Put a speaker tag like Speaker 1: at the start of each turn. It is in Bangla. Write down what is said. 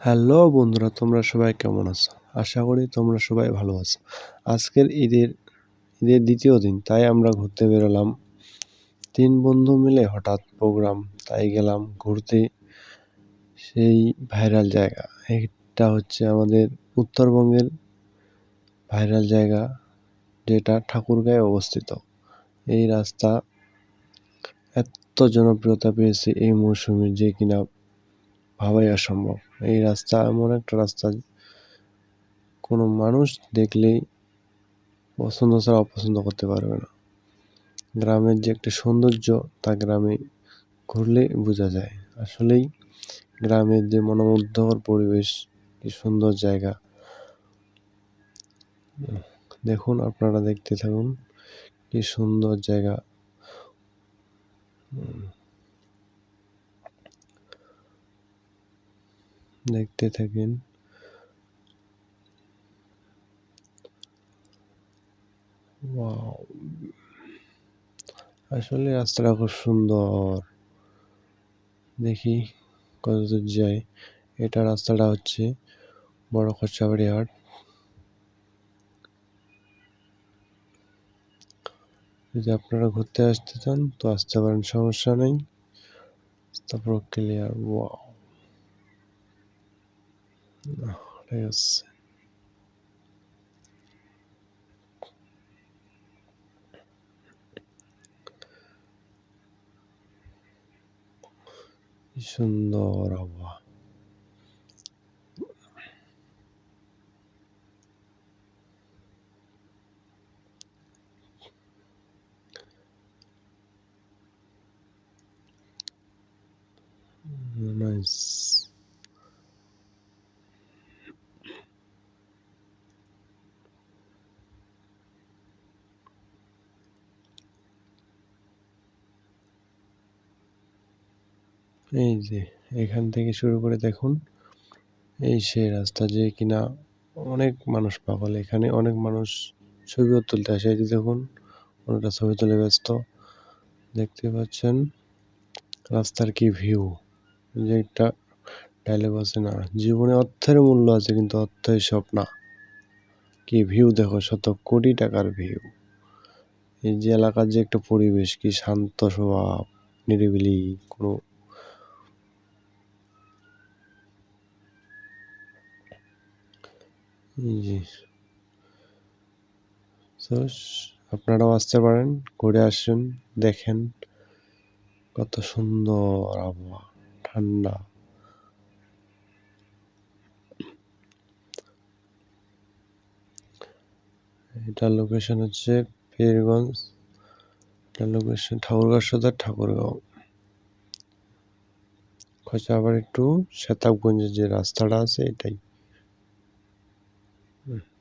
Speaker 1: হ্যালো বন্ধুরা, তোমরা সবাই কেমন আছো? আশা করি তোমরা সবাই ভালো আছো। আজকের ঈদের ঈদের দ্বিতীয় দিন, তাই আমরা ঘুরতে বেরোলাম। তিন বন্ধু মিলে হঠাৎ প্রোগ্রাম, তাই গেলাম ঘুরতে। সেই ভাইরাল জায়গা, এটা হচ্ছে আমাদের উত্তরবঙ্গের ভাইরাল জায়গা, যেটা ঠাকুরগাঁয়ে অবস্থিত। এই রাস্তা এত জনপ্রিয়তা পেয়েছে এই মৌসুমে যে কিনা ভাবাই অসম্ভব। এই রাস্তা এমন একটা রাস্তা, কোনো মানুষ দেখলেই পছন্দ ছাড়া অপছন্দ করতে পারবে না। গ্রামের যে একটা সৌন্দর্য, তা গ্রামে ঘুরলে বোঝা যায়। আসলেই গ্রামের যে মনোমুগ্ধকর পরিবেশ কি সুন্দর জায়গা, দেখুন আপনারা দেখতে থাকুন, কি সুন্দর জায়গা। দেখতে থাকেন। আসলে রাস্তাটা খুব সুন্দর। দেখি কতদূর যাই এটা রাস্তাটা হচ্ছে বড় খরচাবাড়ি হাট। যদি আপনারা ঘুরতে আসতে চান তো আসতে পারেন, সমস্যা নেই। তারপর ক্লিয়ার ওয়াও ঠিক আছে কি এই যে, এখান থেকে শুরু করে দেখুন। এই সেই রাস্তা যে কিনা অনেক মানুষ পাগল। এখানে অনেক মানুষ ছবিও তুলতে আসে। এই যে দেখুন, অনেকটা ছবি তুলে ব্যস্ত। দেখতে পাচ্ছেন, রাস্তার কি ভিউ যে একটা ডায়লগ আছে না? জীবনে অর্থের মূল্য আছে, কিন্তু অর্থই সব না। কি ভিউ দেখো, শত কোটি টাকার ভিউ এই যে এলাকার যে একটা পরিবেশ, কি শান্ত স্বভাব, নিরিবিলি, কোনো জি তো আপনারাও আসতে পারেন, ঘুরে আসুন, দেখেন কত সুন্দর আবহাওয়া, ঠান্ডা। এটা লোকেশন হচ্ছে পীরগঞ্জ এটা লোকেশন ঠাকুরগাঁও, সদর ঠাকুরগাঁও। খোঁচাবাড়ি টু শেতাবগঞ্জের যে রাস্তাটা আছে, এটাই। Mm.